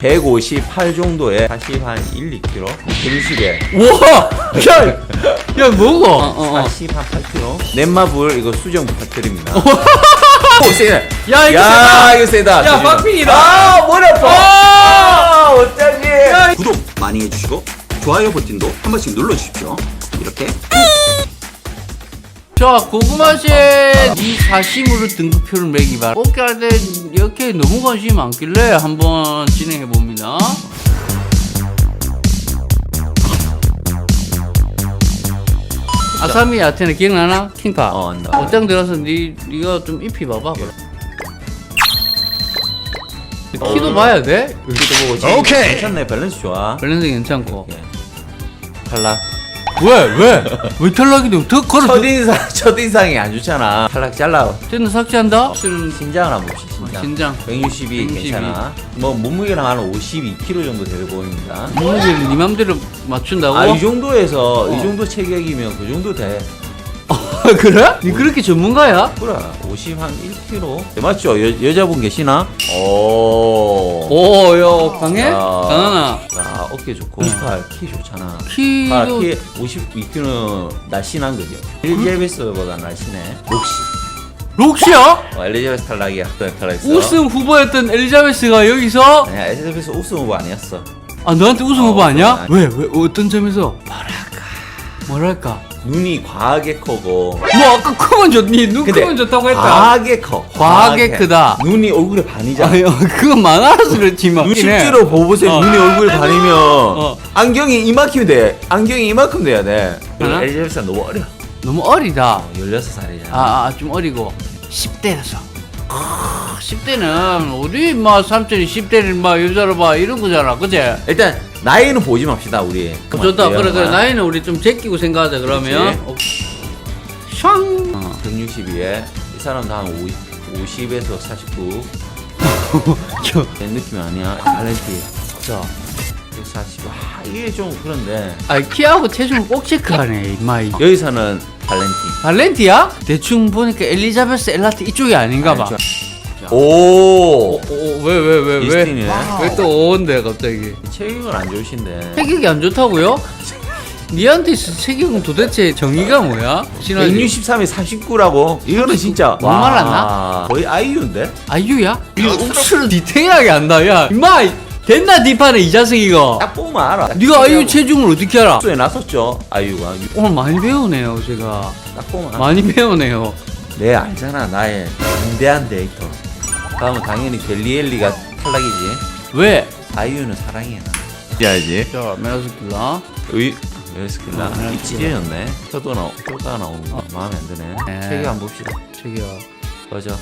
158 정도에 다시 한 1, 2kg. 등식에 우와! 야! 야, 뭐고? 어, 어, 어. 40, 한 8kg. 넷마블 이거 수정 부탁드립니다. 오, 세네. 야, 이거 야, 이거 세다. 야, 박빙이다. 아, 머리 아파. 아, 어떡해. 구독 많이 해주시고 좋아요 버튼도 한 번씩 눌러주십시오. 이렇게 자, 고구마씨, 이 사심으로 등급표를 매기 바라. 뽑기 할때 이렇게 너무 관심이 많길래 한번 진행해 봅니다. 아사미 아테네 기억나나? 킹파. 어, 안다. 옷장 들어서 니, 니가 좀 입히 봐봐. 키도 봐야 돼? 여기도 보고 지금 오케이. 괜찮네. 밸런스 좋아. 밸런스 괜찮고. 예. 탈락. 왜? 왜? 왜 탈락이 더 걸어? 첫인상, 첫인상이 안 좋잖아. 탈락 잘라. 쟤는 삭제한다? 쟤는 신장을 한번 봅시다. 신장. 신장. 162, 162. 괜찮아. 뭐 몸무게랑 한 52kg 정도 돼 보입니다. 몸무게를 네 맘대로 맞춘다고? 아, 이 정도에서 어. 이 정도 체격이면 그 정도 돼. 그래? 니 그렇게 전문가야? 그래. 50 한 1kg. 네, 맞죠? 여, 여자분 계시나? 오. 오, 야, 강해? 야. 강하나? 야, 어깨 좋고 58, 키 좋잖아. 아, 키도 키 52kg는 날씬한 거죠. 엘리자베스보다 날씬해. 록시. 록시야? 어, 엘리자베스 탈락이야. 또 탈락했어. 우승 후보였던 엘리자베스가 여기서 아니야, 엘리자베스 우승 후보 아니었어. 아 너한테 우승 어, 후보 아니야? 그건 왜? 왜? 어떤 점에서? 뭐랄까 뭐랄까 눈이 과하게 크고. 뭐 아까 크면 좋니? 눈 근데 크면 좋다고 했다 과하게 커. 과하게 크다. 눈이 얼굴에 반이잖아. 아니 어, 그건 많아서 그렇지만 눈 실제로 보보세요. 어. 눈이 얼굴에 반이면 어. 안경이 이만큼 돼. 안경이 이만큼 돼야 돼. 하나? 엘리자베스가 너무 어려. 너무 어리다 어, 16살이잖아. 아좀 어리고 10대라서 10대는 우리 막 삼촌이 10대를 막 여자로 봐 이런 거잖아 그제? 일단 나이는 보지 맙시다 우리. 좋다 그래 그래 나 나이는 우리 좀 제끼고 생각하자 그러면 어. 샹 162에 이 사람도 한 50, 50 에서 49. 저, 내 느낌이 아니야. 발렌티. 자, 140. 와, 이게 좀 그런데 아 키하고 체중을 꼭 체크하네 임마 이. 여기서는 발렌티. 발렌티야? 대충 보니까 엘리자베스 엘라트 이쪽이 아닌가 봐. 오. 왜왜 왜 왜? 이스틴이네. 왜또 오는데 갑자기? 체격은 안 좋으신데. 체격이 안 좋다고요? 니한테 체격은 도대체 정의가 뭐야? 신화지 163에 49라고? 이거는 진짜 못 말랐나? 와, 거의 아이유인데? 아이유야? 이거 옥수를 디테일하게 안다 야 임마 됐나 디판에 이 자식 이거 딱 보면 알아. 네가 아이유 체중을 어떻게 알아? 수에 나섰죠 아이유가. 오늘 많이 배우네요 제가 딱 보면 알아. 많이 배우네요 내 알잖아 나의 인대한 데이터. 다음은 당연히 델리엘리가 탈락이지. 왜? 아이유는 사랑이야. 해야지. 자 메라스킬라 의 웨스킬라 어, 이 찢어졌네. 혀도 나 혀가 나오는 거 마음에 안 드네. 네. 체격 한번 봅시다. 저기요 맞아.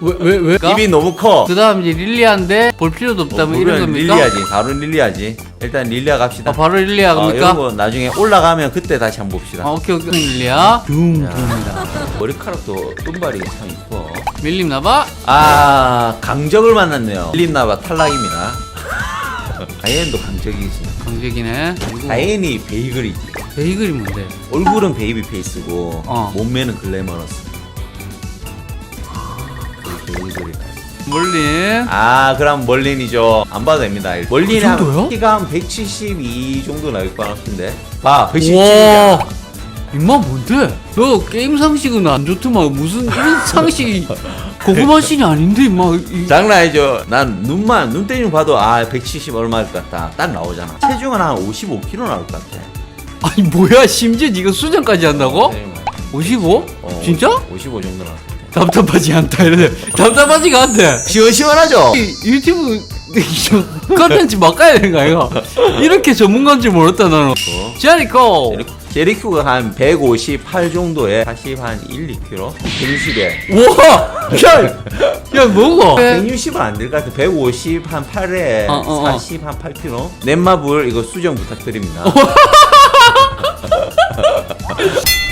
왜왜 왜? 왜? 입이 너무 커. 그 다음 이제 릴리아인데 볼 필요도 없다 뭐 이런 물은 겁니까? 릴리아지. 바로 릴리아지. 일단 릴리아 갑시다. 아 바로 릴리아 어, 겁니까? 이런 거 나중에 올라가면 그때 다시 한번 봅시다. 아 오케이 오케이 릴리아 둥 야. 들어옵니다 머리카락도 끈발이 참 이뻐. 밀림 나봐 아 강적을 만났네요. 필립나바 탈락입니다. 다이앤도 강적이지. 강적이네 그리고 다이앤이 베이글이지. 베이글이 뭔데? 얼굴은 베이비 페이스고 어. 몸매는 글래머러스. 그 베이글이. 몰림 아 그럼 멀린이죠. 안 봐도 됩니다. 멀린이 그 정도요? 키가 한 172 정도 나올 것 같은데. 봐, 177이야. 와 임마 뭔데? 너 게임 상식은 안 좋더만 무슨 이런 상식이 고구마 신이 아닌데 임마 이- 장난 아니죠. 난 눈만 눈대중 봐도 아 170 얼마일 것 같다. 딱 나오잖아. 체중은 한 55kg 나올 것 같아. 아니 뭐야 심지어 네가 수정까지 한다고? 네, 55? 어, 진짜? 55 정도 나올 것 같아. 답답하지 않다 이래 답답하지가 않대 시원시원하죠. 이 유튜브 컨텐츠 바꿔야 되는 거 아이가? 이렇게 전문가인 줄 몰랐다 나는 제리코 제리큐가 한 158 정도에 40 한 1, 2kg. 160에 우와 야, 야 뭐고? 160은 안 될 것 같아. 150 한 8에 어, 어, 어. 40 한 8kg. 넷마블 이거 수정 부탁드립니다.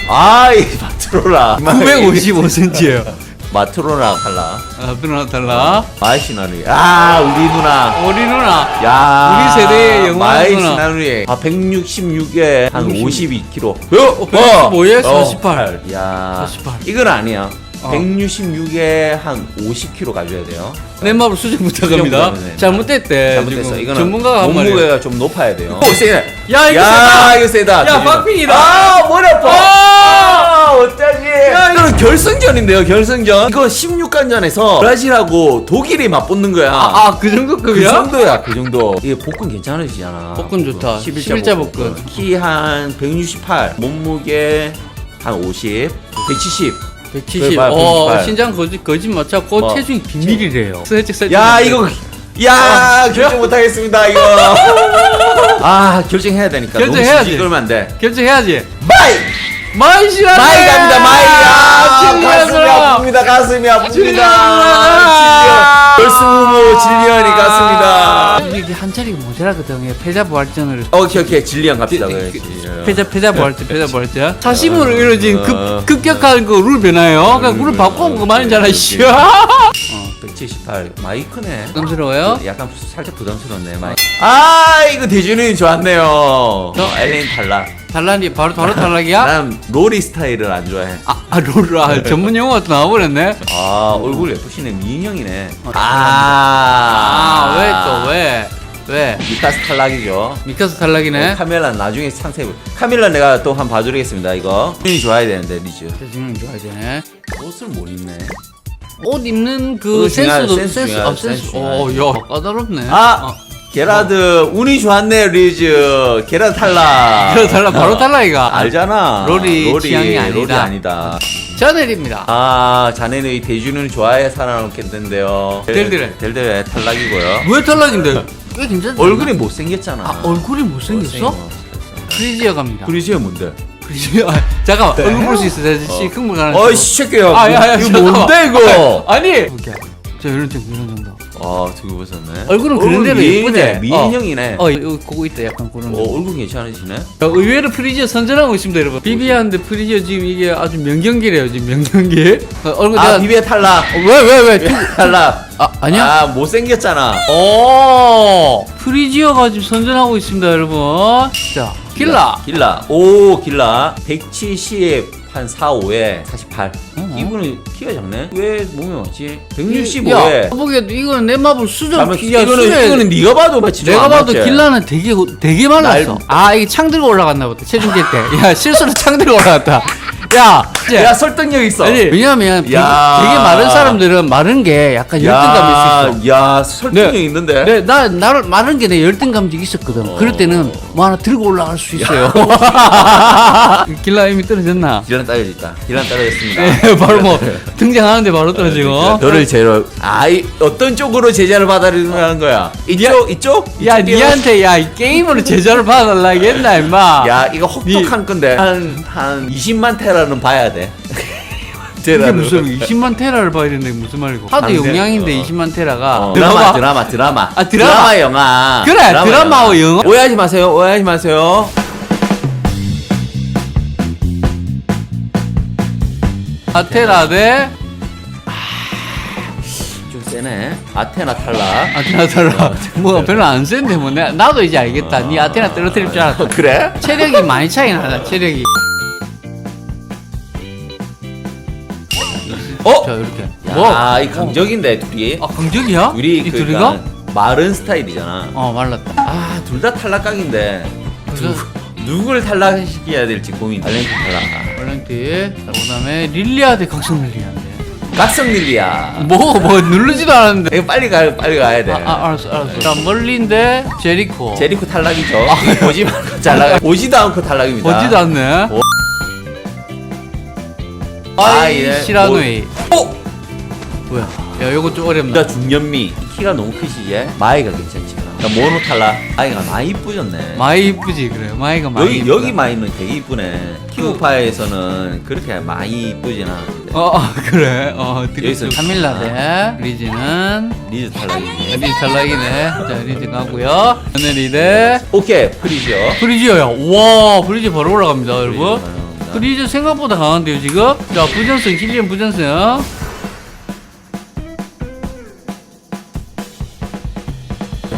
아이 마트로라. 955cm예요. 마트로라 탈라. 아 누나 달라. 마이시나루이 아 우리 누나. 우리 누나. 야 우리 세대의 영광 마이시나루이 아 166에 한 166. 52kg 어, 165에 48. 야. 48. 이건 아니야 어. 166에 한 50kg 가져야 돼요. 내 마음으로 수정 부탁합니다. 수정 부탁합니다. 잘못됐대. 잘못됐어. 지금 이거는 전문가가 한 말이에요. 몸무게가 좀 높아야 돼요. 오, 세네. 야, 이거 야, 세다. 이거 세다. 야. 박빙이다. 아, 머리 아파. 아! 아, 어쩌지? 이거는 결승전인데요, 결승전. 이거 16강전에서 브라질하고 독일이 맞붙는 거야. 아, 아, 그 정도 그 급이야? 정도야, 그 정도. 이게 복근 괜찮으시잖아. 복근 좋다. 11자, 11자 복근. 복근. 키 한 168, 몸무게 한 50, 170. 170. 그래, 봐, 어, 168. 신장 거짓 거짓 맞췄고 뭐. 체중이 비밀이래요. 살짝 살짝. 야, 이거. 야, 결정 못하겠습니다, 이거. 아, 결정해야 되니까. 결정해야지. 너무 끌면 안 돼. 결정해야지. 마이! 마이 시라. 마이 갑니다, 마이. 아, 가슴이. 아픕니다, 가슴이 아픕니다. 진리하라. 진리언. 결승 후보 진리언이 갔습니다. 이게 한 자리가 모자라거든요. 패자 부활전을. 오케이, 오케이. 진리언 갑시다. 그래, 그- 진리언. 패자 패자 부활전 패자 부활전 사심으로 어, 이루어진 어. 급 급격한 그 룰 변화요. 그러니까 룰을 바꿔온 거 말이잖아. 씨. 어, 178. 마이 크네. 부담스러워요? 약간 부- 살짝 부담스럽네, 마이. 아, 이거 대준이 좋았네요. 어, 엘레인 탈락. 탈락이 바로 바로 탈락이야? 난 로리 스타일을 안 좋아해. 아, 아 룰, 아, 전문 용어가 또 나와버렸네. 아, 얼굴 예쁘시네. 미인형이네. 어, 아, 아, 왜 또 왜? 왜? 미카스 탈락이죠. 미카스 탈락이네. 어, 카멜라 나중에 상세. 카멜라 내가 또 한번 봐주겠습니다. 이거. 분이 좋아야 되는데 리즈. 대중형 좋아야 되네. 옷을 못 입네. 옷 입는 그 그거 중요하- 센스도 센스 센스, 중요하지, 아, 센스. 센스 오, 중요하지. 야, 까다롭네. 아, 어. 게라드 운이 좋았네 리즈. 게라드 탈락. 그래 탈락 바로 탈락이가. 알잖아. 롤이 취향이 아니다. 롤이 아니다. 저 내립니다. 아, 자네는 이 대준을 좋아해 살아남겠는데요. 델델해. 델델해 탈락이고요. 왜 탈락인데? 꽤 괜찮지? 얼굴이 못생겼잖아. 아 얼굴이 못생겼어? 프리지어 갑니다. 그리지가 뭔데? 프리지어. 아, 잠깐만 얼굴 볼 수 있어. 내가 씨 흥분 가는. 어이 새끼야. 아, 야, 야, 이거 잠깐만. 뭔데 이거? 아니. 이렇게. 저 이런 정도 이런 정도. 아, 두고 보셨네. 얼굴은 그런 대로 예쁘네. 미인형이네. 어, 어, 이거 그거 있다. 약간 그런. 어, 거. 얼굴 괜찮으시네. 야, 의외로 프리지어 선전하고 있습니다, 여러분. 비비안데 프리지어 지금 이게 아주 명경기래요, 지금 명경기. 어, 얼굴 아, 내가 비비에 탈락. 왜, 왜, 왜? 탈락. 아, 아니야? 아, 못생겼잖아. 오, 프리지어가 지금 선전하고 있습니다, 여러분. 자, 길라. 길라. 오, 길라. 170. 한 4, 5에 48. 어. 이분은 키가 작네. 왜 몸이 맞지? 야, 165에. 보기에도 이거는 내 마블 수정. 잠깐만, 야, 이거는. 이거는 네가 봐도 마치 좀 내가 안 봐도 맞지? 길라는 되게 되게 말랐어. 날- 아 이게 창 들고 올라갔나 보다. 체중계 때. 야 실수로 창 들고 올라갔다. 야, 이제 야, 설득력 있어. 아니 왜냐면 되게, 야. 되게 마른 사람들은 마른 게 약간 열등감이 있어. 야, 설득력 네. 있는데. 네, 나 나를 마른 게 내 열등감이 있었거든. 그럴 때는 뭐 하나 들고 올라갈 수 있어요. 길라 이미 떨어졌나? 기란 떨어졌다. 기란 떨어졌습니다. 네, 바로 뭐 등장하는데 바로 떨어지고. 너를 제로 아이 어떤 쪽으로 제자를 받아들이는 거야? 이쪽 이쪽? 야, 이쪽 니한테 야, 이 게임으로 제자를 받아달라겠나, 임마. 야 이거 혹독한 건데 한 한 20만 테라 는 봐야 돼. 이게 테라를. 무슨 20만 테라를 봐야 되는데 무슨 말이고. 하드 방대- 용량인데 어. 20만 테라가. 어, 드라마 드라마 드라마. 아, 드라마. 영화. 그래, 드라마와 영화. 오해하지 마세요 오해하지 마세요. 아테나 대? 좀 세네. 아테나 탈락. 아테나 테라 뭐 별로 안 센데 뭐. 나도 이제 알겠다. 니 아테나 떨어뜨릴 줄 알았다. 그래? 체력이 많이 차이 나다 체력이 어? 자 이렇게. 뭐? 야이 강적인데 둘이. 아 강적이야? 둘이 이그 둘이가? 마른 스타일이잖아. 어 말랐다. 아 둘 다 탈락각인데. 그래서 누굴 탈락시켜야 될지 고민 발렌티 탈락 얼랭티. 그 다음에 릴리아 대 각성 릴리아. 대 각성 릴리야 뭐, 뭐 누르지도 않았는데. 이거 빨리 가 빨리 가야 돼. 아, 아 알았어 알았어. 자 멀린 대 제리코. 제리코 탈락이죠. 보지 말고 탈락 보지도 않고 탈락입니다. 보지도 않네. 어. 아이 예. 시라노이 어? 뭐야? 야 요거 좀 어렵나 나 중년미. 키가 너무 크시지 마이가 괜찮지 나 모노 탈락 마이가 많이 이쁘졌네. 많이 이쁘지 그래. 마이가 많이 여기 이쁘다. 여기 마이는 되게 이쁘네. 키우파에서는 그렇게 많이 이쁘진 않은데. 어, 어 그래. 어 여기서- 여기서 카밀라 대. 리즈는. 리즈 탈락이네. 리즈 탈락이네. 자 리즈 가고요. 하늘이 대 오케이 프리지어. 프리지어야. 와 프리지어 바로 올라갑니다 여러분 프리지어 생각보다 강한데요 지금? 자 부전승 힐리언 부전승.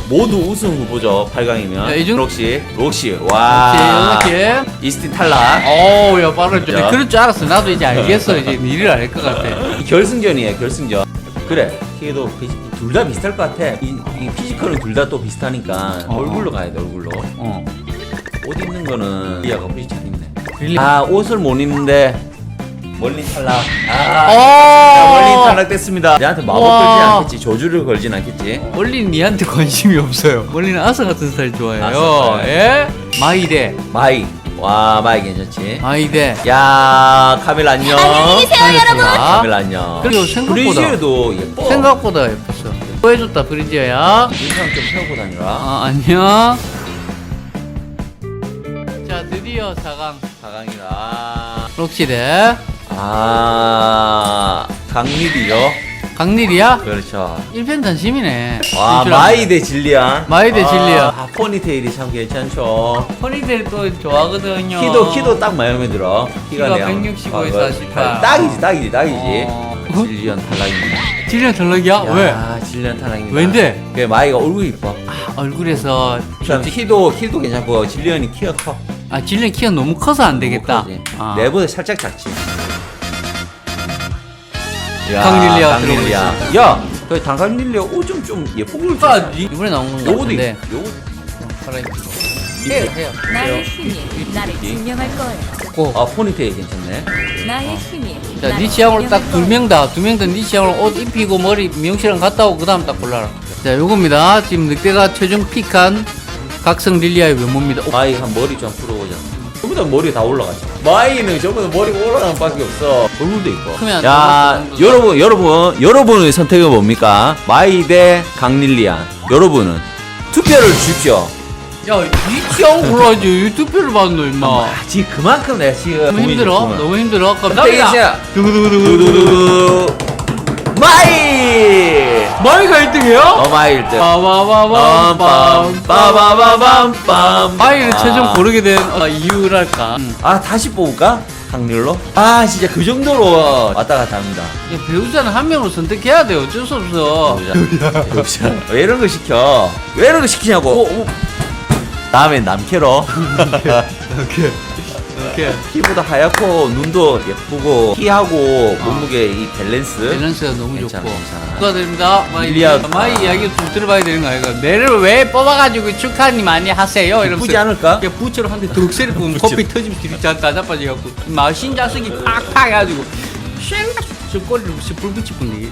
모두 우승 후보죠 8강이면. 야, 이 정도- 록시 록시 와 이렇게 이스틴 탈락. 어우 야 빠를 줄 야. 그럴 줄 알았어. 나도 이제 알겠어 이제 일을 알 것 같아. 결승전이에요 결승전. 그래. 키도 둘 다 비슷할 것 같아. 이, 이 피지컬은 둘 다 또 비슷하니까. 어. 얼굴로 가야 돼 얼굴로. 어. 옷 입는 거는 리아가 훨씬 잘 입 네 릴리. 아 옷을 못 입는데 멀리 탈락 아 어. 자, 멀리 탈락됐습니다 내한테 마법 와. 걸진 않겠지 조주를 걸진 않겠지 원리는 니한테 관심이 없어요. 원리는 아사 같은 스타일 좋아해요. 스타일. 예? 마이데. 마이 와 마이 괜찮지 마이데. 야 카밀 안녕 안녕히 계세요, 여러분. 카밀 안녕 그리고 생각보다- 브리지에도 예뻐 생각보다 예뻤어. 보여줬다 브리지어야. 인상 좀 세우고 다니라 아 안녕. 자 드디어 4강 4강이라 록시대 아 강립이요 강릴이야? 그렇죠 1편 단심이네. 와 마이 대 질리안 마이 대 질리안. 아, 포니테일이 참 괜찮죠 허니들 또 좋아하거든요. 키도 키도 딱 마음에 들어 키가 내가- 165 에서 어, 48. 딱이지 딱이지 딱이지 어. 질리안 탈락입니다 질리안 탈락이야? 왜? 야, 질리안 탈락입니다 왠데? 그 마이가 얼굴이 이뻐 얼굴에서 그다음 키도 키도 괜찮고 질리안이 키가 커 아 질리안 키가 너무 커서 안 되겠다. 크지. 아. 내보다 살짝 작지. 야, 강릴리아 강릴리아. 야, 그 강릴리아 옷좀 좀 예쁘게 입자. 아, 이- 이번에 나온 거 요거도 같은데. 있- 요거 갈아입고. 해요, 해요. 나의 힘이 나를 증명할 거예요. 꼭. 아 포니테일 괜찮네. 나의 힘이 자, 나를 네 취향으로 딱 증명할 두 거예요. 명 다, 두 명 다네 취향으로 옷 입히고 머리 미용실랑 갔다 오고 그 다음 딱 골라라. 자, 요겁니다. 지금 늑대가 최종 픽한 각성 릴리아의 외모입니다. 어, 마이 한 머리 좀 풀어보 자. 저보다 머리 다 올라가죠. 마이는 저보다 머리가 올라가는 밖에 없어. 얼굴도 있고. 크면 야, 여러분, 여러분, 여러분의 선택은 뭡니까? 마이 대 강릴리안. 여러분은 투표를 주십시오. 야, 네 취향 골라야지. 이 투표를 받노, 임마. 아, 지금 그만큼 내가 지금 너무 고민이 힘들어? 있구만. 너무 힘들어? 선택해주세요. 감사합니다. 두두두두두. 마이! 마이가 1등이에요? 어, 마이 1등. 빠바바밤 빠바바밤빰. 마이를 최종 고르게 된 어, 이유랄까? 음. 아, 다시 뽑을까? 강렬로? 아, 진짜 그 정도로 왔다 갔다 합니다. 야, 배우자는 한 명으로 선택해야 돼. 어쩔 수 없어. 배우자. 왜 이런 거 시켜? 왜 이런 거 시키냐고. 다음엔 남캐로. 이렇게. 이렇게. 피부도 하얗고, 눈도 예쁘고, 키하고, 몸무게 이 밸런스. 밸런스가 너무 괜찮아, 좋고. 괜찮아. 축하드립니다. 마이, 릴리아. 마이 이야기 좀 들어봐야 되는 거 아이가? 매를 왜 뽑아가지고 축하니 많이 하세요? 이러면서. 예쁘지 않을까? 야, 부처로 한대 덕세를 뿌면 부처. 커피 터지면 뒤로 다 자빠져갖고. 막 신자석이 팍팍 해가지고. 쉥! 저 꼬리를 불 붙이 뿐이.